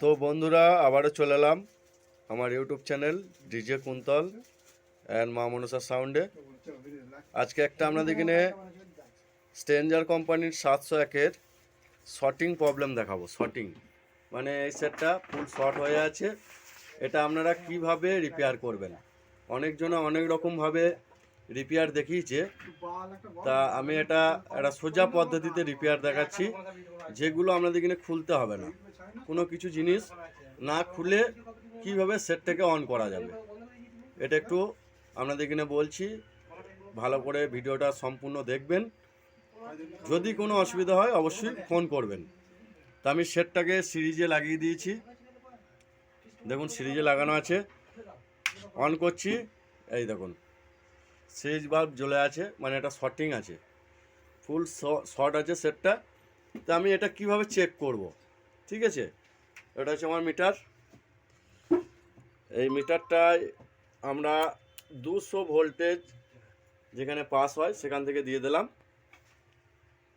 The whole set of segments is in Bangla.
তো বন্ধুরা, আবারও চলে এলাম আমার YouTube channel DJ Kuntal and Maa Manasa সাউন্ডে আজকে একটা আপনাদের এখানে স্ট্রেঞ্জার কোম্পানির সাতশো একের শর্টিং প্রবলেম দেখাবো শর্টিং মানে এই সেটটা ফুল শর্ট হয়ে আছে। এটা আপনারা কীভাবে রিপেয়ার করবেন? অনেকজন অনেক রকমভাবে রিপেয়ার দেখিয়েছে। তা আমি এটা একটা সোজা পদ্ধতিতে রিপেয়ার দেখাচ্ছি, যেগুলো আপনাদের এখানে খুলতে হবে না। কোনো কিছু জিনিস না খুলে কীভাবে সেটটাকে অন করা যাবে? এটা একটু আপনাদের এখানে বলছি। ভালো করে ভিডিওটা সম্পূর্ণ দেখবেন। যদি কোনো অসুবিধা হয় অবশ্যই ফোন করবেন। তা আমি সেটটাকে সিরিজে লাগিয়ে দিয়েছি। দেখুন, সিরিজে লাগানো আছে। অন করছি। এই দেখুন, সিরিজ বাল্ব জ্বলে আছে মানে এটা শর্টিং আছে। ফুল শর্ট আছে সেটটা। তা আমি এটা কীভাবে চেক করব? ঠিক আছে? এটা হচ্ছে আমার মিটার। এই মিটারটায় আমরা দুশো ভোল্টেজ যেখানে পাস হয় সেখান থেকে দিয়ে দিলাম।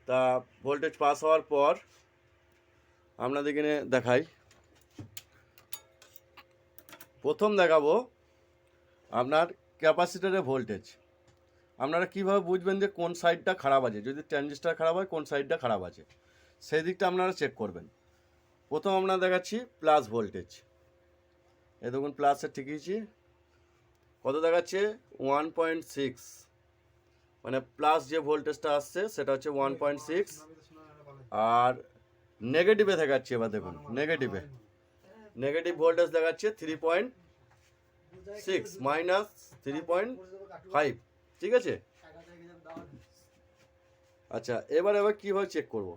তা ভোল্টেজ পাস হওয়ার পর আপনাদের এখানে দেখাই। প্রথম দেখাবো আপনার ক্যাপাসিটারের ভোল্টেজ। আপনারা কীভাবে বুঝবেন যে কোন সাইডটা খারাপ আছে? যদি ট্রানজিস্টার খারাপ হয়, কোন সাইডটা খারাপ আছে? সেই দিকটা আপনারা চেক করবেন। প্রথম আপনারা দেখাচ্ছি প্লাস ভোল্টেজ এ দেখুন প্লাসে ঠিকইছি কত দেখাচ্ছে? ওয়ান পয়েন্ট সিক্স মানে প্লাস যে ভোল্টেজটা আসছে, সেটা হচ্ছে ওয়ান পয়েন্ট সিক্স আর নেগেটিভে দেখাচ্ছি, এবার দেখুন নেগেটিভে নেগেটিভ ভোল্টেজ দেখাচ্ছে three point six minus three point five ঠিক আছে? আচ্ছা এবার এবার কীভাবে চেক করব?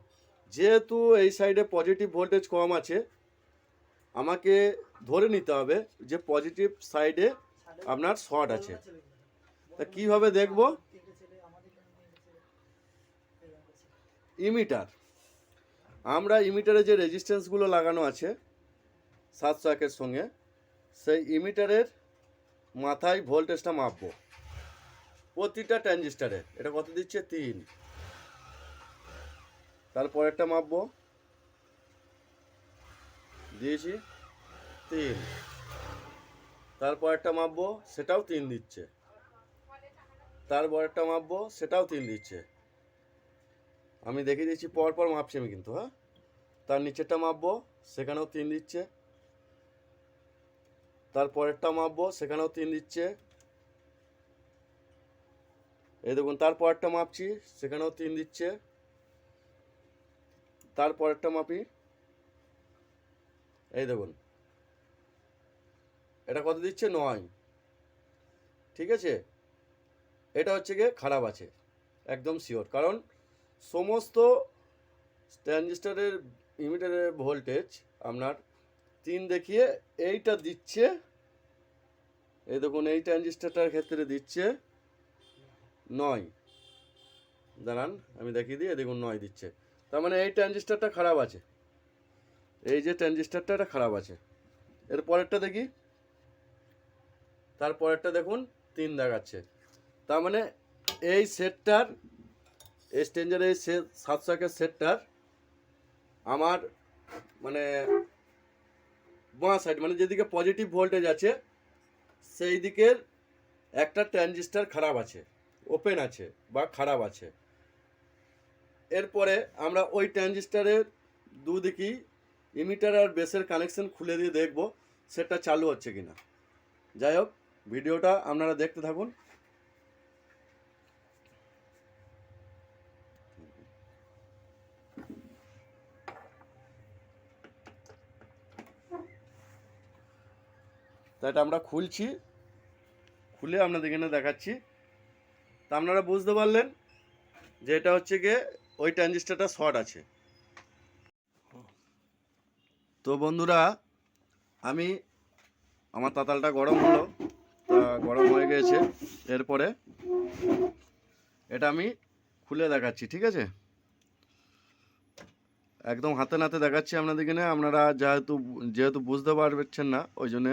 যেহেতু এই সাইডে পজিটিভ ভোল্টেজ কম আছে, আমাকে ধরে নিতে হবে যে পজিটিভ সাইডে আপনার শর্ট আছে। তা কীভাবে দেখব? ইমিটার আমরা ইমিটারে যে রেজিস্ট্যান্সগুলো লাগানো আছে সাতশো একের সঙ্গে, সেই ইমিটারের মাথায় ভোল্টেজটা মাপবো। প্রতিটা ট্রানজিস্টারে এটা কত দিচ্ছে? তিন। তারপরেরটা মাপবো। দিয়েছি তিন। তারপরেরটা মাপবো, সেটাও তিন দিচ্ছে। তারপরেরটা মাপবো, সেটাও তিন দিচ্ছে। আমি দেখে দিচ্ছি পর পর মাপছি আমি কিন্তু হ্যাঁ? তার নিচেরটা মাপবো, সেখানেও তিন দিচ্ছে। তারপরেরটা মাপবো, সেখানেও তিন দিচ্ছে। এই দেখুন তারপরেরটা মাপছি, সেখানেও তিন দিচ্ছে। তারপরেরটা মাপি। এই দেখুন। এটা কত দিচ্ছে? নয়। ঠিক আছে? এটা হচ্ছে গিয়ে খারাপ আছে। একদম শিওর কারণ সমস্ত ট্রানজিস্টারের ইমিটারের ভোল্টেজ আপনার তিন দেখিয়ে এইটা দিচ্ছে। এই দেখুন, এই ট্রানজিস্টারটার ক্ষেত্রে দিচ্ছে নয়। দাঁড়ান, আমি দেখিয়ে দিই। দেখুন, নয় দিচ্ছে। তার মানে এই ট্রানজিস্টারটা খারাপ আছে। এই যে ট্রানজিস্টারটা, এটা খারাপ আছে। এর পরেরটা দেখি। তারপরেরটা দেখুন, তিন দেখাচ্ছে। তার মানে এই সেটটার, এই স্টেঞ্জার, এই সে সাতশো একের সেটটার আমার মানে বাঁ সাইড মানে যেদিকে পজিটিভ ভোল্টেজ আছে সেই দিকের একটা ট্রানজিস্টার খারাপ আছে, ওপেন আছে বা খারাপ আছে। এরপরে আমরা ওই ট্রানজিস্টারের দুদিকেই ইমিটার আর বেসের কানেকশন খুলে দিয়ে দেখব সেটা চালু হচ্ছে কিনা। যাই হোক, ভিডিওটা আপনারা দেখতে থাকুন। তা এটা আমরা খুলছি। খুলে আপনাদের এখানে দেখাচ্ছি। তা আপনারা বুঝতে পারলেন যে এটা হচ্ছে গিয়ে ওই ট্রানজিস্টারটা শর্ট আছে। তো বন্ধুরা, আমি আমার তাতালটা গরম হলো গরম হয়ে গেছে। এরপরে এটা আমি খুলে দেখাচ্ছি, ঠিক আছে? একদম হাতে নাতে দেখাচ্ছি আপনাদের এখানে আপনারা যেহেতু যেহেতু বুঝতে পারছেন না, ওই জন্যে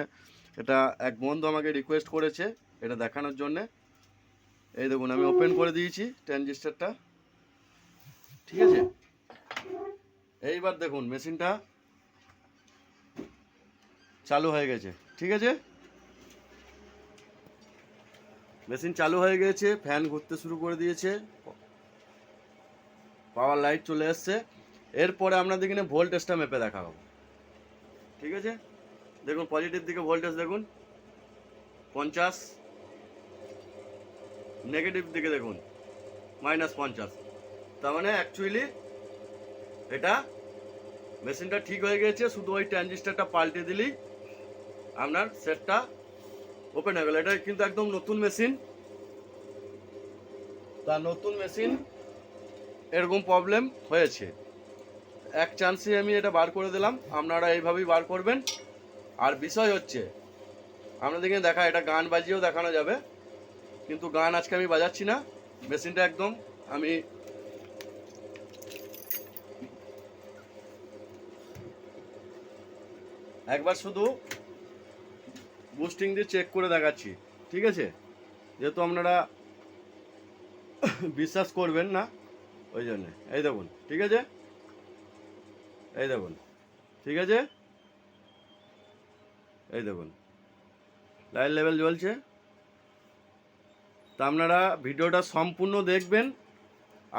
এটা এক বন্ধু আমাকে রিকোয়েস্ট করেছে এটা দেখানোর জন্যে। এই দেখুন, আমি ওপেন করে দিয়েছি ট্রানজিস্টারটা। ঠিক আছে? এইবার দেখুন, মেশিনটা চালু হয়ে গেছে, ঠিক আছে? মেশিন চালু হয়ে গেছে, ফ্যান ঘুরতে শুরু করে দিয়েছে, পাওয়ার লাইট চলে এসছে। এরপরে আপনাদের এখানে ভোল্টেজটা মেপে দেখা হবে ঠিক আছে? দেখুন পজিটিভ দিকে ভোল্টেজ দেখুন, পঞ্চাশ নেগেটিভ দিকে দেখুন মাইনাস পঞ্চাশ। তার মানে অ্যাকচুয়ালি এটা মেশিনটা ঠিক হয়ে গেছে, শুধু ওই ট্রানজিস্টারটা পাল্টে দিলেই আপনার সেটটা ওপেন হয়ে গেল। এটা কিন্তু একদম নতুন মেশিন তার নতুন মেশিন এরকম প্রবলেম হয়েছে। এক চান্সে আমি এটা বার করে দিলাম, আপনারা এইভাবেই বার করবেন। আর বিষয় হচ্ছে আপনাদেরকে দেখা এটা গান বাজিয়েও দেখানো যাবে। কিন্তু গান আজকে আমি বাজাচ্ছি না। মেশিনটা একদম আমি একবার শুধু বুস্টিং দিয়ে চেক করে দেখাচ্ছি, ঠিক আছে? যেহেতু আপনারা বিশ্বাস করবেন না, ওই জন্যে। এই দেখুন, ঠিক আছে? এই দেখুন, ঠিক আছে? এই দেখুন লাইট লেভেল জ্বলছে। তা আপনারা ভিডিওটা সম্পূর্ণ দেখবেন,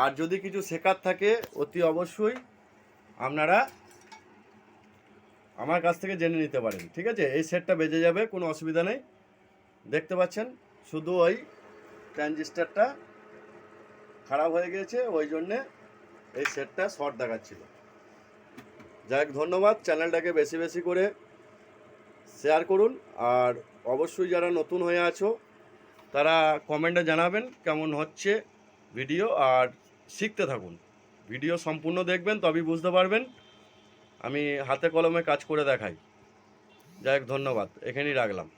আর যদি কিছু শেখার থাকে, অতি অবশ্যই আপনারা আমার কাছ থেকে জেনে নিতে পারেন, ঠিক আছে? এই সেটটা বেজে যাবে, কোনো অসুবিধা নেই। দেখতে পাচ্ছেন? শুধু ওই ট্রানজিস্টারটা খারাপ হয়ে গেছে ওই জন্যে এই সেটটা শর্ট দেখাচ্ছিল। যাই ধন্যবাদ। চ্যানেলটাকে বেশি বেশি করে শেয়ার করুন। আর অবশ্যই যারা নতুন হয়ে আছো, তারা কমেন্টে জানাবেন কেমন হচ্ছে ভিডিও আর শিখতে থাকুন। ভিডিও সম্পূর্ণ দেখবেন, তবেই বুঝতে পারবেন। আমি হাতে কলমে কাজ করে দেখাই। যাই হোক ধন্যবাদ। এখানেই রাখলাম।